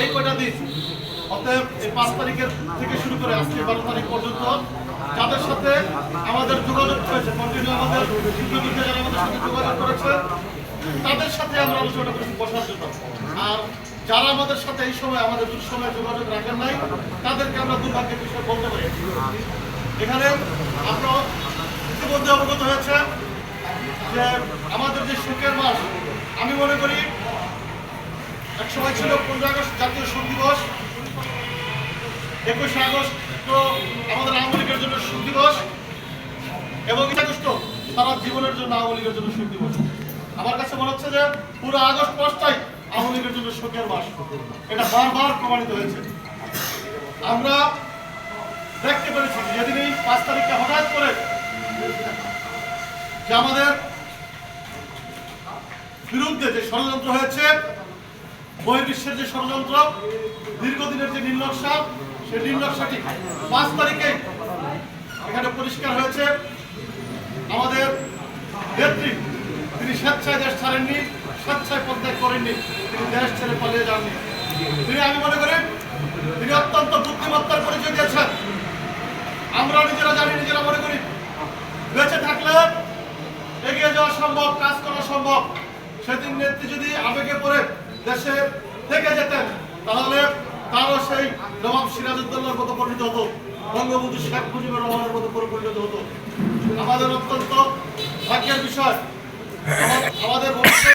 এই কয়টা দিন? অতএব এই পাঁচ তারিখের থেকে শুরু করে আজকে বারো তারিখ পর্যন্ত যাদের সাথে আমাদের যোগাযোগ হয়েছে কন্টিনিউ আমাদের আমাদের সাথে যোগাযোগ করেছে, তাদের সাথে আমরা আলোচনা করেছি বসার জন্য। আর যারা আমাদের সাথে এই সময় আমাদের দুঃসময়ে যোগাযোগ রাখেন নাই, তাদেরকে আমরা দুর্ভাগ্যের বিষয়ে বলতে পারি। এখানে আপনার ইতিমধ্যে অবগত হয়েছে যে আমাদের যে শোকের মাস, আমি মনে করি সময় ছিল পনেরো আগস্ট জাতীয় শোক দিবস। একুশে আগস্ট তো আমাদের আওয়ামী লীগের জন্য শোক দিবস। এবং আগস্ট সারা জীবনের জন্য আওয়ামী লীগের জন্য শোক দিবস। আমার কাছে মনে হচ্ছে যে পুরো আগস্ট মাসটাই আওয়ামী লীগের জন্য শোকের মাস। এটা বারবার প্রমাণিত হয়েছে। আমরা দেখতে পেরেছি যেদিন এই পাঁচ তারিখে হঠাৎ করে যে আমাদের বিরুদ্ধে যে ষড়যন্ত্র হয়েছে বহির্বিশ্বের যে ষড়যন্ত্র, দীর্ঘদিনের যে নির্লক্ষা সেই নির্লক্ষাটি পাঁচ তারিখে এখানে পরিষ্কার হয়েছে। আমাদের নেত্রী, তিনি স্বেচ্ছায় দেশ ছাড়েননি, স্বেচ্ছায় পদত্যাগ করেননি, তিনি দেশ ছেড়ে পালিয়ে যাননি। তিনি, আমি মনে করি, তিনি অত্যন্ত বুদ্ধিমত্তার পরিচয় দিয়েছেন। আমরা নিজেরা জানি, নিজেরা মনে করি, বেঁচে থাকলে এগিয়ে যাওয়া সম্ভব, কাজ করা সম্ভব। সেদিন নেত্রী যদি আবেগে পড়ে দেশে থেকে যেতেন, তাহলে তারও সেই নবাব সিরাজউদ্দৌলার মতো পরিণত হতো, বঙ্গবন্ধু শেখ মুজিবুর রহমানের মতো পরিণত হতো। আমাদের অত্যন্ত ভাগ্যের বিষয়। আমাদের